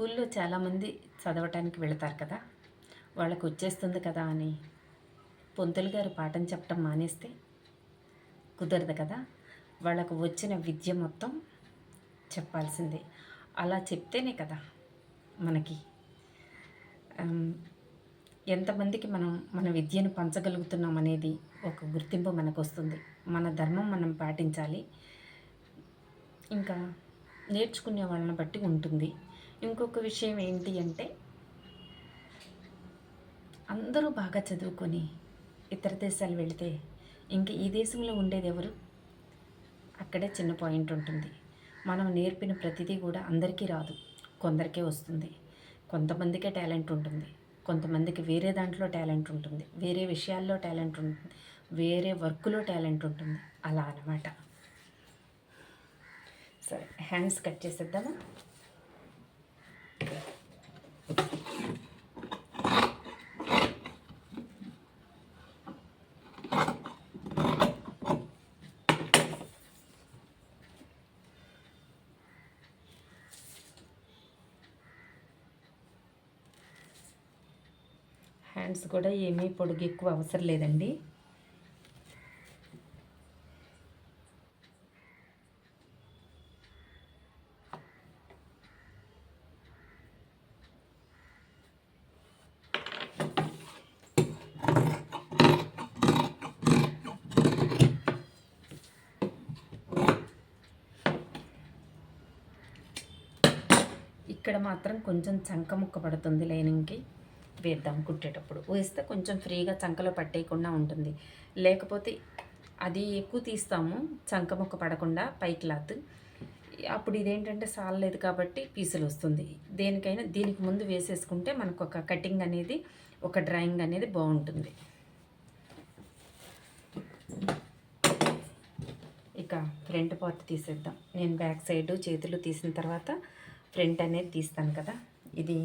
స్కూల్లో చాలామంది చదవటానికి వెళతారు కదా. వాళ్ళకు వచ్చేస్తుంది కదా అని పొంతులు గారు పాఠం చెప్పడం మానేస్తే కుదరదు కదా. వాళ్ళకు వచ్చిన విద్య మొత్తం చెప్పాల్సిందే. అలా చెప్తేనే కదా మనకి. ఎంతమందికి మనం మన విద్యను పంచగలుగుతున్నాం అనేది ఒక గుర్తింపు మనకు వస్తుంది మన ధర్మం మనం పాటించాలి. ఇంకా నేర్చుకునే వాళ్ళని బట్టి ఉంటుంది. ఇంకొక విషయం ఏంటి అంటే అందరూ బాగా చదువుకొని ఇతర దేశాలు వెళితే ఇంక ఈ దేశంలో ఉండేది ఎవరు? అక్కడే చిన్న పాయింట్ ఉంటుంది. మనం నేర్పిన ప్రతిదీ కూడా అందరికీ రాదు. కొందరికే వస్తుంది. కొంతమందికే టాలెంట్ ఉంటుంది. కొంతమందికి వేరే దాంట్లో టాలెంట్ ఉంటుంది. వేరే విషయాల్లో టాలెంట్ ఉంటుంది వేరే వర్క్లో టాలెంట్ ఉంటుంది. అలా అన్నమాట. సరే హ్యాండ్స్ కట్ చేసేద్దామా? హ్యాండ్స్ కూడా ఏమీ పొడుగు ఎక్కువ అవసరం లేదండి. ఇక్కడ మాత్రం కొంచెం చంక ముక్క పడుతుంది లైనింగ్కి. వేద్దాం కుట్టేటప్పుడు. వేస్తే కొంచెం ఫ్రీగా చంకలో పట్టేయకుండా ఉంటుంది. లేకపోతే అది ఎక్కువ తీస్తాము చంక ముక్క పడకుండా పై క్లాత్. అప్పుడు ఇదేంటంటే సాలలేదు కాబట్టి పీసులు వస్తుంది దేనికైనా దీనికి ముందు వేసేసుకుంటే మనకు ఒక కటింగ్ అనేది ఒక డ్రాయింగ్ అనేది బాగుంటుంది. ఇక ఫ్రంట్ పార్ట్ తీసేద్దాం. నేను బ్యాక్ సైడ్ చేతులు తీసిన తర్వాత ఫ్రంట్ అనేది తీస్తాను కదా. ఇది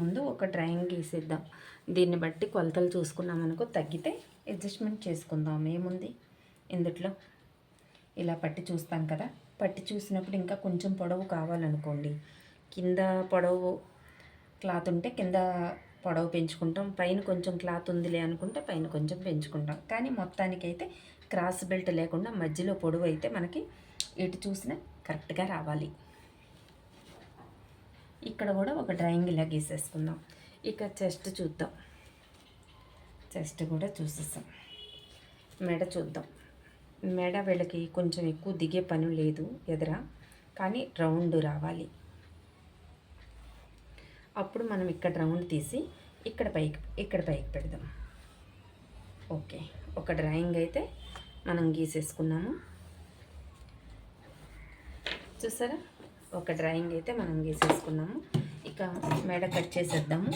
ముందు ఒక డ్రాయింగ్ గీసేద్దాం. దీన్ని బట్టి కొలతలు చూసుకున్నాం అనుకో తగ్గితే అడ్జస్ట్మెంట్ చేసుకుందాం. ఏముంది? ఇందుట్లో ఇలా పట్టి చూస్తాం కదా. పట్టి చూసినప్పుడు ఇంకా కొంచెం పొడవు కావాలనుకోండి. కింద పొడవు క్లాత్ ఉంటే కింద పొడవు పెంచుకుంటాం. పైన కొంచెం క్లాత్ ఉందిలే అనుకుంటే పైన కొంచెం పెంచుకుంటాం. కానీ మొత్తానికైతే క్రాస్ బెల్ట్ లేకుండా మధ్యలో పొడవు అయితే మనకి ఎటు చూసినా కరెక్ట్గా రావాలి. ఇక్కడ కూడా ఒక డ్రాయింగ్ ఇలా గీసేసుకుందాం. ఇక చెస్ట్ చూద్దాం. చెస్ట్ కూడా చూసేస్తాం. మెడ చూద్దాం. మెడ వీళ్ళకి కొంచెం ఎక్కువ దిగే పని లేదు ఎదుర కానీ రౌండ్ రావాలి. అప్పుడు మనం ఇక్కడ రౌండ్ తీసి ఇక్కడ పైకి ఇక్కడ పైకి పెడదాం. ఓకే ఒక డ్రాయింగ్ అయితే మనం గీసేసుకున్నాము. చూసారా? ఒక డ్రాయింగ్ అయితే మనం గీసేసుకున్నాము. ఇక మెడ కట్ చేసేద్దాము.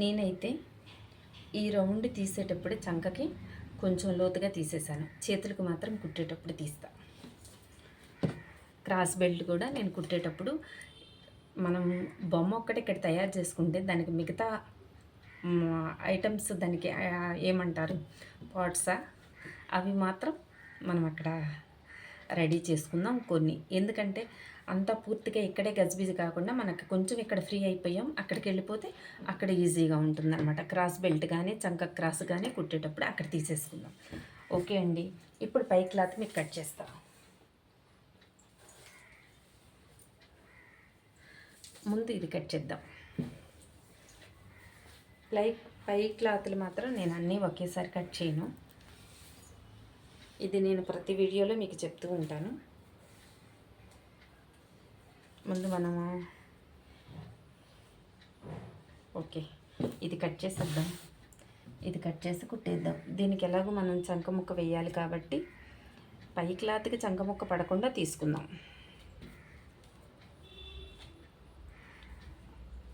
నేనైతే ఈ రౌండ్ తీసేటప్పుడు చంకకి కొంచెం లోతుగా తీసేసాను చేతులకు మాత్రం కుట్టేటప్పుడు తీస్తా. క్రాస్ బెల్ట్ కూడా నేను కుట్టేటప్పుడు మనం బొమ్మ ఒక్కటి ఇక్కడ తయారు చేసుకుంటే దానికి మిగతా ఐటమ్స్ దానికి ఏమంటారు పాట్సా అవి మాత్రం మనం అక్కడ రెడీ చేసుకుందాం కొన్ని. ఎందుకంటే అంతా పూర్తిగా ఇక్కడే గజిబిజి కాకుండా మనకు కొంచెం ఇక్కడ ఫ్రీ అయిపోయాం. అక్కడికి వెళ్ళిపోతే అక్కడ ఈజీగా ఉంటుంది అనమాట క్రాస్ బెల్ట్ కానీ చంక క్రాస్ కానీ కుట్టేటప్పుడు అక్కడ తీసేసుకుందాం. ఓకే అండి. ఇప్పుడు పై క్లాత్ మీకు కట్ చేస్తా. ముందు ఇది కట్ చేద్దాం. లైక్ పై క్లాత్లు మాత్రం నేను అన్నీ ఒకేసారి కట్ చేయను. ఇది నేను ప్రతి వీడియోలో మీకు చెప్తూ ఉంటాను. ముందు మనము ఓకే ఇది కట్ చేసేద్దాం. ఇది కట్ చేసి కుట్టేద్దాం. దీనికి ఎలాగో మనం చంక ముక్క వేయాలి కాబట్టి పై క్లాత్కి చంక ముక్క పడకుండా తీసుకుందాం.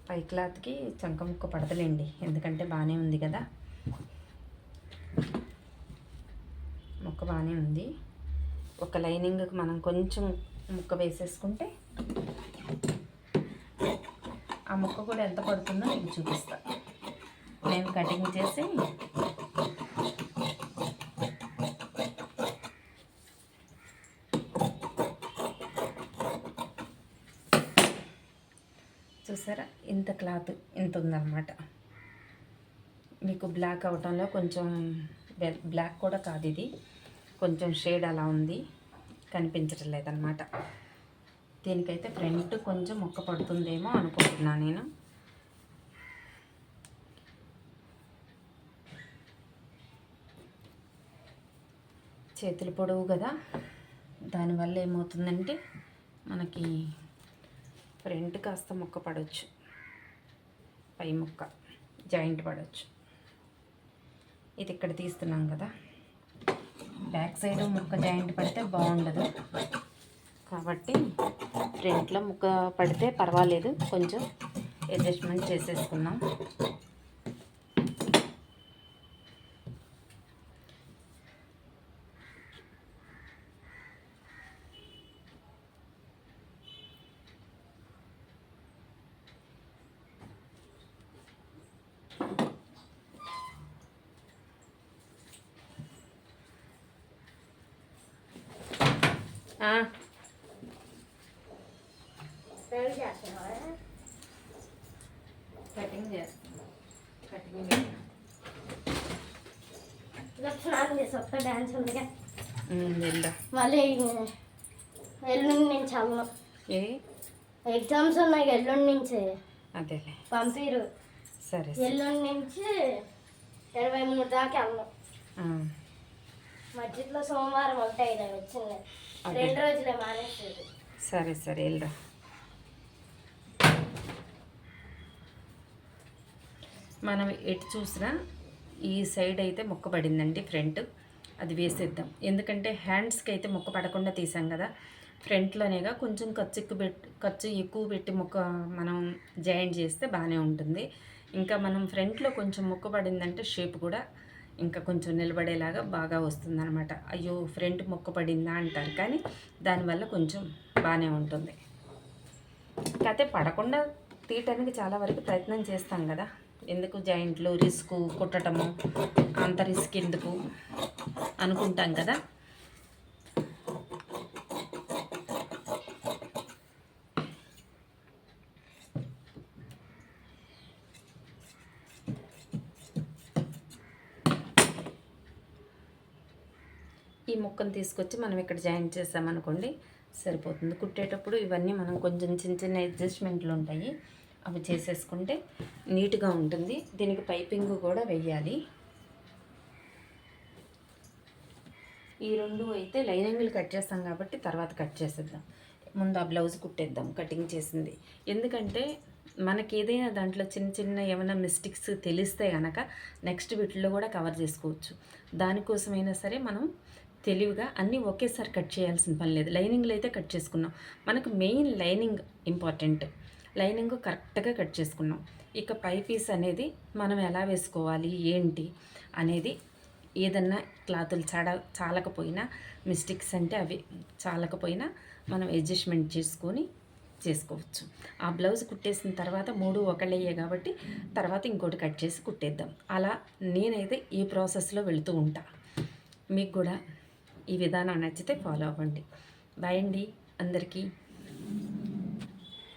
పై క్లాత్కి చంక ముక్క పడతలేండి ఎందుకంటే బాగానే ఉంది కదా. ముక్క బాగానే ఉంది. ఒక లైనింగ్కి మనం కొంచెం ముక్క వేసేసుకుంటే ఆ ముక్క కూడా ఎంత పడుతుందో మీకు చూపిస్తాను నేను కటింగ్ చేసి చూసారా? ఇంత క్లాత్ ఇంత ఉందన్నమాట. మీకు బ్లాక్ అవటంలో కొంచెం బె- బ్లాక్ కూడా కాదు ఇది. కొంచెం షేడ్ అలా ఉంది. కనిపించడం లేదనమాట దీనికైతే ఫ్రంట్ కొంచెం మొక్క పడుతుందేమో అనుకుంటున్నాను నేను. చేతులు పొడవు కదా. దానివల్ల ఏమవుతుందంటే మనకి ఫ్రంట్ కాస్త మొక్క పడవచ్చు పై మొక్క జాయింట్ పడవచ్చు ఇది ఇక్కడ తీస్తున్నాం కదా. బ్యాక్ సైడ్ ముక్క జాయింట్ పడితే బాగుండదు. కాబట్టి ఫ్రంట్లో ముక్క పడితే పర్వాలేదు. కొంచెం అడ్జస్ట్మెంట్ చేసేసుకున్నాం కటింగ్ స్నానం చేసి ఉందిగా మళ్ళీ ఎల్లుండి నుంచి ఎగ్జామ్స్ ఉన్నాయి ఎల్లుండి నుంచి అదేలే పంపిరు సరే సరే. ఎల్లుండి నుంచి ఇరవై మూడు దాకా వెళ్ళను ఆ, మధ్యలో సోమవారం ఉంటాయి వచ్చింది అదే. రెండు రోజులే మానేస్తుంది సరే సరే వెళ్దాం మనం ఎటు చూసినా ఈ సైడ్ అయితే మొక్క పడిందండి ఫ్రంట్. అది వేసేద్దాం. ఎందుకంటే హ్యాండ్స్కి అయితే మొక్క పడకుండా తీసాం కదా. ఫ్రంట్లోనేగా కొంచెం ఖర్చు ఎక్కువ పెట్టి ఖర్చు ఎక్కువ పెట్టి మొక్క మనం జాయింట్ చేస్తే బాగానే ఉంటుంది. ఇంకా మనం ఫ్రంట్లో కొంచెం మొక్క పడిందంటే షేప్ కూడా ఇంకా కొంచెం నిలబడేలాగా బాగా వస్తుందన్నమాట. అయ్యో ఫ్రంట్ మొక్క పడిందా అంటారు. కానీ దానివల్ల కొంచెం బాగానే ఉంటుంది. అయితే పడకుండా తీయటానికి చాలా వరకు ప్రయత్నం చేస్తాం కదా. ఎందుకు జాయింట్లు రిస్క్ కుట్టటము అంత రిస్క్ ఎందుకు అనుకుంటాం కదా. ఈ ముక్కను తీసుకొచ్చి మనం ఇక్కడ జాయిన్ చేసామనుకోండి సరిపోతుంది. కుట్టేటప్పుడు ఇవన్నీ మనం కొంచెం చిన్న చిన్న అడ్జస్ట్మెంట్లు ఉంటాయి. అవి చేసేసుకుంటే నీట్గా ఉంటుంది. దీనికి పైపింగ్ కూడా వెయ్యాలి ఈ రెండు అయితే లైనింగ్లు కట్ చేస్తాం కాబట్టి తర్వాత కట్ చేసేద్దాం. ముందు ఆ బ్లౌజ్ కుట్టేద్దాం. కటింగ్ చేసింది. ఎందుకంటే మనకి ఏదైనా దాంట్లో చిన్న చిన్న ఏమైనా మిస్టేక్స్ తెలిస్తే కనుక నెక్స్ట్ వీటిల్లో కూడా కవర్ చేసుకోవచ్చు. దానికోసమైనా సరే మనం తెలివిగా అన్నీ ఒకేసారి కట్ చేయాల్సిన పని లేదు. లైనింగ్లు అయితే కట్ చేసుకున్నాం. మనకు మెయిన్ లైనింగ్ ఇంపార్టెంట్. లైనింగ్ కరెక్ట్గా కట్ చేసుకున్నాం. ఇక పై పీస్ అనేది మనం ఎలా వేసుకోవాలి? ఏంటి? అనేది ఏదన్నా క్లాతులు చాడ చాలకపోయినా మిస్టేక్స్ అంటే అవి చాలకపోయినా మనం అడ్జస్ట్మెంట్ చేసుకొని చేసుకోవచ్చు. ఆ బ్లౌజ్ కుట్టేసిన తర్వాత మూడు ఒకళ్ళయ్యే కాబట్టి తర్వాత ఇంకోటి కట్ చేసి కుట్టేద్దాం. అలా నేనైతే ఈ ప్రాసెస్లో వెళుతూ ఉంటా. మీకు కూడా ఈ విధానం నచ్చితే ఫాలో అవ్వండి. బాయండి అందరికీ.